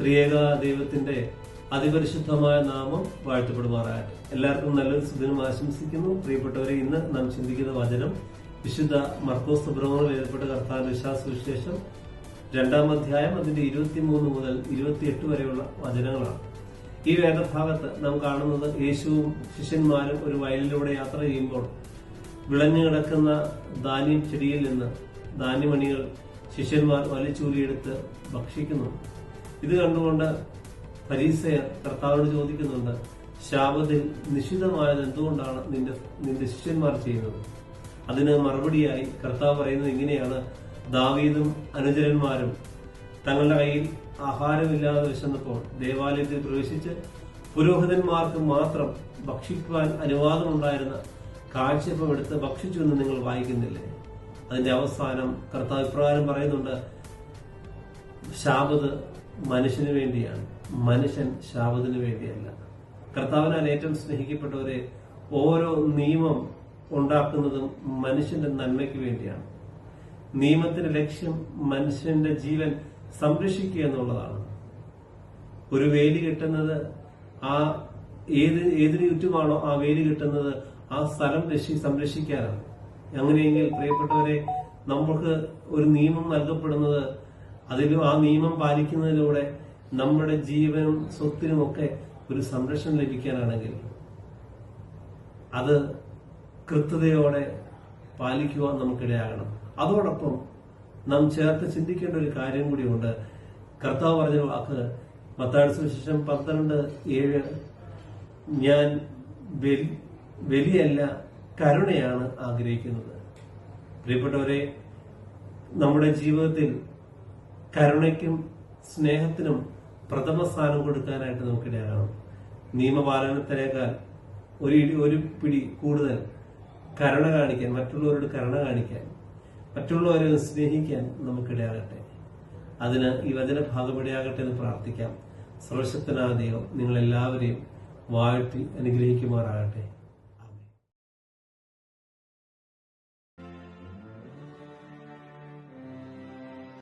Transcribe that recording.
ത്രിയേക ദൈവത്തിന്റെ അതിപരിശുദ്ധമായ നാമം വാഴ്ത്തപ്പെടുമാറാകട്ടെ. എല്ലാവർക്കും നല്ലൊരു സുദിനം ആശംസിക്കുന്നു. പ്രിയപ്പെട്ടവരെ ഇന്ന് നാം ചിന്തിക്കുന്ന വചനം വിശുദ്ധ മർക്കോസ് സുബ്രഹ്മണ്യം എഴുതപ്പെട്ട വിശ്വാസ വിശേഷം രണ്ടാം അധ്യായം അതിന്റെ ഇരുപത്തിമൂന്ന് മുതൽ ഇരുപത്തിയെട്ട് വരെയുള്ള വചനങ്ങളാണ്. ഈ വേദഭാഗത്ത് നാം കാണുന്നത് യേശുവും ശിഷ്യന്മാരും ഒരു വയലിലൂടെ യാത്ര ചെയ്യുമ്പോൾ വിളഞ്ഞു കിടക്കുന്ന ധാന്യം ചെടിയിൽ നിന്ന് ധാന്യമണികൾ ശിഷ്യന്മാർ വലിച്ചൂലിയെടുത്ത് ഭക്ഷിക്കുന്നു. ഇത് കണ്ടുകൊണ്ട് പരീസയർ കർത്താവിനോട് ചോദിക്കുന്നുണ്ട് ശാപത്തിൽ നിശ്ചിതമായത് എന്തുകൊണ്ടാണ് നിന്റെ നിന്റെ ശിഷ്യന്മാർ ചെയ്യുന്നത്? അതിന് മറുപടിയായി കർത്താവ് പറയുന്നത് ഇങ്ങനെയാണ്. ദാവീദും അനുചരന്മാരും തങ്ങളുടെ കയ്യിൽ ആഹാരമില്ലാതെ വിശന്നപ്പോൾ ദേവാലയത്തിൽ പ്രവേശിച്ച് പുരോഹിതന്മാർക്ക് മാത്രം ഭക്ഷിക്കുവാൻ അനുവാദമുണ്ടായിരുന്ന കാഴ്ചപ്പം എടുത്ത് ഭക്ഷിച്ചു എന്ന് നിങ്ങൾ വായിക്കുന്നില്ലേ? അതിന്റെ അവസാനം കർത്താവ് ഇപ്രകാരം പറയുന്നുണ്ട് ശാപത് മനുഷ്യന് വേണ്ടിയാണ്. മനുഷ്യൻ ശാപത്തിന് വേണ്ടിയല്ല. കർത്താവിനാൽ ഏറ്റവും സ്നേഹിക്കപ്പെട്ടവരെ ഓരോ നിയമം ഉണ്ടാക്കുന്നതും മനുഷ്യന്റെ നന്മയ്ക്ക് വേണ്ടിയാണ്. നിയമത്തിന്റെ ലക്ഷ്യം മനുഷ്യന്റെ ജീവൻ സംരക്ഷിക്കുക എന്നുള്ളതാണ്. ഒരു വേലി കിട്ടുന്നത് ആ ഏത് ഏതിന് ചുറ്റുമാണോ ആ വേലി കിട്ടുന്നത് ആ സ്ഥലം രക്ഷി സംരക്ഷിക്കാനാണ്. അങ്ങനെയെങ്കിൽ പ്രിയപ്പെട്ടവരെ നമുക്ക് ഒരു നിയമം നൽകപ്പെടുന്നത് അതിലും ആ നിയമം പാലിക്കുന്നതിലൂടെ നമ്മുടെ ജീവനും സ്വത്തിനുമൊക്കെ ഒരു സംരക്ഷണം ലഭിക്കാനാണെങ്കിൽ അത് കൃത്യതയോടെ പാലിക്കുവാൻ നമുക്കിടയാകണം. അതോടൊപ്പം നാം ചേർത്ത് ചിന്തിക്കേണ്ട ഒരു കാര്യം കൂടിയുണ്ട്. കർത്താവ് പറഞ്ഞ വാക്ക് പത്താഴ്ച ശേഷം പന്ത്രണ്ട് ഏഴ് ഞാൻ വലിയല്ല കരുണയാണ് ആഗ്രഹിക്കുന്നത്. പ്രിയപ്പെട്ടവരെ നമ്മുടെ ജീവിതത്തിൽ കരുണയ്ക്കും സ്നേഹത്തിനും പ്രഥമ സ്ഥാനം കൊടുക്കാനായിട്ട് നമുക്കിടയാകണം. നിയമപാലനത്തിനേക്കാൾ ഒരു ഒരു പിടി കൂടുതൽ കരുണ കാണിക്കാൻ മറ്റുള്ളവരോട് കരുണ കാണിക്കാൻ മറ്റുള്ളവരെ സ്നേഹിക്കാൻ നമുക്കിടയാകട്ടെ. അതിന് ഈ വചന ഭാഗമിടയാകട്ടെ എന്ന് പ്രാർത്ഥിക്കാം. സർവശക്തനായ ദൈവം നിങ്ങളെല്ലാവരെയും വാഴ്ത്തി അനുഗ്രഹിക്കുമാറാകട്ടെ.